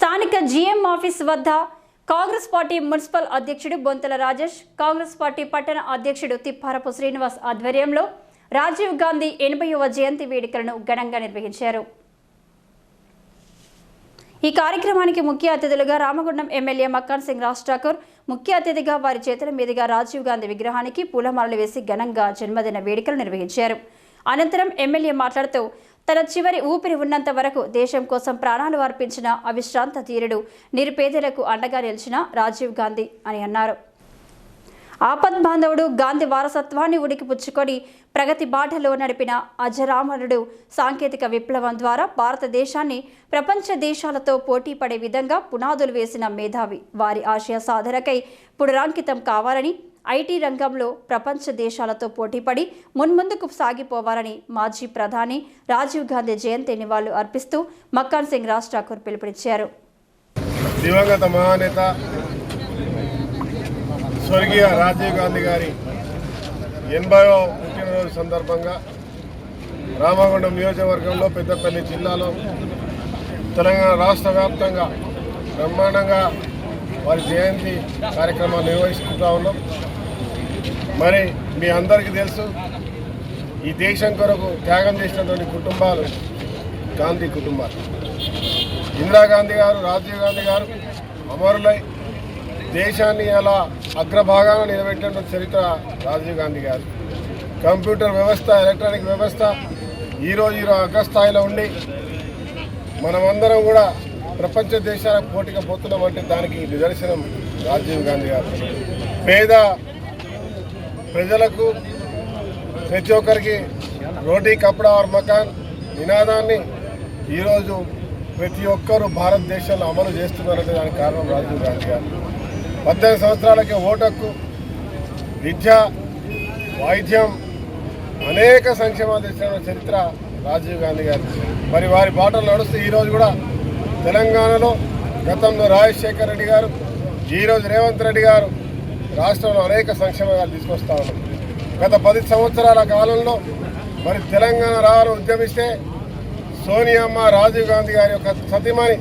స్థానిక GM office వద్ద Congress party municipal అధ్యక్షుడు బొంతల రాజేష్ కాంగ్రెస్ పార్టీ పట్టణ అధ్యక్షుడు తిప్పారపు శ్రీనివాస్ ఆధ్వర్యంలో రాజీవ్ గాంధీ ఎనభైవ జయంతి వేడుకలను ఘనంగా నిర్వహించారు. ఈ కార్యక్రమానికి ముఖ్య అతిథులుగా రామగుండం ఎమ్మెల్యే మక్కాన్ సింగ్ రాజ్ ఠాకూర్ ముఖ్య అతిథిగా వారి చేతుల మీదుగా రాజీవ్ గాంధీ విగ్రహానికి పూలమాలలు వేసి ఘనంగా జన్మదిన వేడుకలు నిర్వహించారు. అనంతరం ఎమ్మెల్యే మాట్లాడుతూ తన చివరి ఊపిరి ఉన్నంత వరకు దేశం కోసం ప్రాణాలు అర్పించిన అవిశ్రాంత ధీరుడు నిరుపేదలకు అండగా నిలిచిన రాజీవ్ గాంధీ అని అన్నారు. ఆపద్ బాంధవుడు గాంధీ వారసత్వాన్ని ఉడికిపుచ్చుకొని ప్రగతి బాటలో నడిపిన అజరామరుడు సాంకేతిక విప్లవం ద్వారా భారతదేశాన్ని ప్రపంచ దేశాలతో పోటీ పడే విధంగా పునాదులు వేసిన మేధావి వారి ఆశయ సాధనకై పునరాంకితం కావాలని ఐటీ రంగంలో ప్రపంచ దేశాలతో పోటీపడి మున్ముందుకు సాగిపోవాలని మాజీ ప్రధాని రాజీవ్ గాంధీ జయంతి నివాళులు అర్పిస్తూ మక్కాన్ సింగ్ రాజ్ ఠాకూర్ పిలుపునిచ్చారు. దివంగత మహానేత స్వర్గీయ రాజీవ్ గాంధీ గారి ఎనభైవ పుట్టినరోజు సందర్భంగా రామగుండం నియోజకవర్గంలో పెద్దపల్లి జిల్లాలో తెలంగాణ రాష్ట్ర వ్యాప్తంగా బ్రహ్మాండంగా వారి జయంతి కార్యక్రమాలు నిర్వహిస్తుంటా ఉన్నాం. మరి మీ అందరికీ తెలుసు ఈ దేశం కొరకు త్యాగం చేసినటువంటి కుటుంబాలు గాంధీ కుటుంబాలు. ఇందిరాగాంధీ గారు రాజీవ్ గాంధీ గారు అమరులై దేశాన్ని అలా అగ్రభాగాన నిలబెట్టిన చరిత్ర రాజీవ్ గాంధీ గారు. కంప్యూటర్ వ్యవస్థ ఎలక్ట్రానిక్ వ్యవస్థ ఈరోజు ఈరోజు అగ్రస్థాయిలో ఉండి మనమందరం కూడా ప్రపంచ దేశాలకు పోటీగా పోతున్నామంటే దానికి నిదర్శనం రాజీవ్ గాంధీ గారు. పేద ప్రజలకు ప్రతి ఒక్కరికి రోటీ కప్డా ఆర్ మకాన్ నినాదాన్ని ఈరోజు ప్రతి ఒక్కరూ భారతదేశంలో అమలు చేస్తున్నారంటే దానికి కారణం రాజీవ్ గాంధీ గారు. పద్దెనిమిది సంవత్సరాలకి ఓటక్కు విద్య వైద్యం అనేక సంక్షేమాలు తెచ్చిన చరిత్ర రాజీవ్ గాంధీ గారు. మరి వారి బాటలు నడుస్తూ ఈరోజు కూడా తెలంగాణలో గతంలో రాజశేఖర్ రెడ్డి గారు ఈరోజు రేవంత్ రెడ్డి గారు రాష్ట్రంలో అనేక సంక్షేమాలు తీసుకొస్తా గత పది సంవత్సరాల కాలంలో మరి తెలంగాణ రావాలని ఉద్యమిస్తే సోనియామ్మ రాజీవ్ గాంధీ గారి యొక్క సతీమణి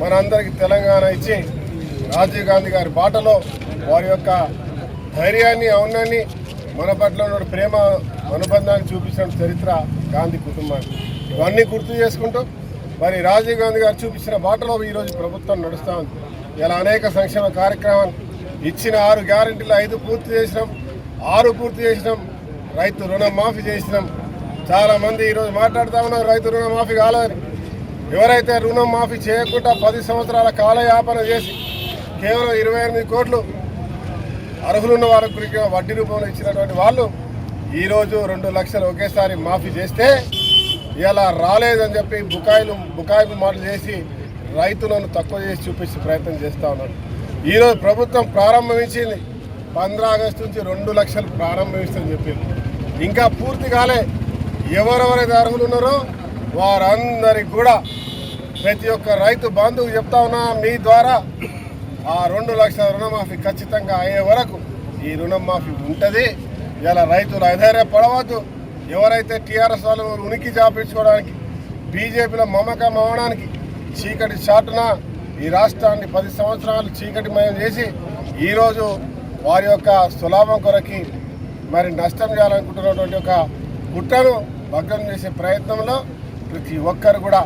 మనందరికీ తెలంగాణ ఇచ్చి రాజీవ్ గాంధీ గారి బాటలో వారి యొక్క ధైర్యాన్ని ఔన్నాన్ని మన పట్ల ఉన్న ప్రేమ అనుబంధాన్ని చూపించిన చరిత్ర గాంధీ కుటుంబానికి. ఇవన్నీ గుర్తు చేసుకుంటూ మరి రాజీవ్ గాంధీ గారు చూపించిన బాటలో ఈరోజు ప్రభుత్వం నడుస్తూ ఉంది. ఇలా అనేక సంక్షేమ కార్యక్రమాలు ఇచ్చిన ఆరు గ్యారంటీలు ఐదు పూర్తి చేసినాం ఆరు పూర్తి చేసినాం రైతు రుణం మాఫీ చేసినాం చాలామంది ఈరోజు మాట్లాడుతూ ఉన్నారు రైతు రుణమాఫీ కాలేదని. ఎవరైతే రుణం మాఫీ చేయకుండా పది సంవత్సరాల కాలయాపన చేసి కేవలం ఇరవై ఎనిమిది కోట్లు అర్హులున్న వాళ్ళ గురికి వడ్డీ రూపంలో ఇచ్చినటువంటి వాళ్ళు ఈరోజు రెండు లక్షలు ఒకేసారి మాఫీ చేస్తే ఇలా రాలేదని చెప్పి బుకాయిలు బుకాయిలు మాటలు చేసి రైతులను తక్కువ చేసి చూపించే ప్రయత్నం చేస్తూ ఉన్నారు. ఈరోజు ప్రభుత్వం ప్రారంభించింది పంద్రా ఆగస్టు నుంచి రెండు లక్షలు ప్రారంభిస్తుందని చెప్పింది. ఇంకా పూర్తి కాలే ఎవరెవరైతే అర్హులు ఉన్నారో వారందరికి కూడా ప్రతి ఒక్క రైతు బంధువు చెప్తా ఉన్నా మీ ద్వారా ఆ రెండు లక్షల రుణమాఫీ ఖచ్చితంగా అయ్యే వరకు ఈ రుణమాఫీ ఉంటుంది. ఇలా రైతులు అధైర్యపడవద్దు. ఎవరైతే టీఆర్ఎస్ వాళ్ళు ఉనికి జాపించుకోవడానికి బీజేపీలో మమకం అవ్వడానికి చీకటి చాటున ఈ రాష్ట్రాన్ని పది సంవత్సరాలు చీకటిమయం చేసి ఈరోజు వారి యొక్క సులాభం కొరకి మరి నష్టం చేయాలనుకుంటున్నటువంటి ఒక కుట్రను భగ్నం చేసే ప్రయత్నంలో ప్రతి ఒక్కరు కూడా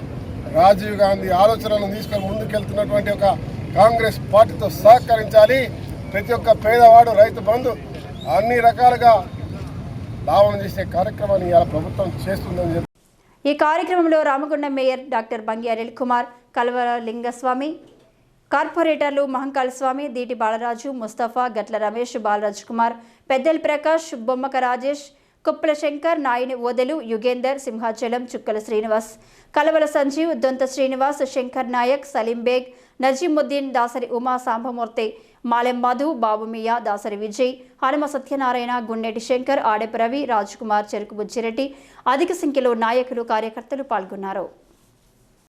రాజీవ్ గాంధీ ఆలోచనలను తీసుకొని ముందుకెళ్తున్నటువంటి ఒక కాంగ్రెస్ పార్టీతో సహకరించాలి. ప్రతి ఒక్క పేదవాడు రైతు బంధు అన్ని రకాలుగా లాభం చేసే కార్యక్రమాన్ని ఇవాళ ప్రభుత్వం చేస్తుందని చెప్పి ఈ కార్యక్రమంలో రామగుండం మేయర్ డాక్టర్ బంగి అనిల్ కుమార్ కల్వల లింగస్వామి కార్పొరేటర్లు మహంకాళ స్వామి దీటి బాలరాజు ముస్తఫా గట్ల రమేష్ బాలరాజ్ కుమార్ పెద్దల్ ప్రకాష్ బొమ్మక రాజేష్ కుప్పల శంకర్ నాయని ఓదెలు యుగేందర్ సింహాచలం చుక్కల శ్రీనివాస్ కలవల సంజీవ్ దొంత శ్రీనివాస్ శంకర్ నాయక్ సలీం బేగ్ నజీముద్దీన్ దాసరి ఉమా సాంబమూర్తి మాలెం మధు బాబుమియా దాసరి విజయ్ హనుమ సత్యనారాయణ గుండెటి శంకర్ ఆడెపు రవి రాజ్ కుమార్ చెరుకు బుచ్చిరెడ్డి అధిక సంఖ్యలో నాయకులు కార్యకర్తలు పాల్గొన్నారు.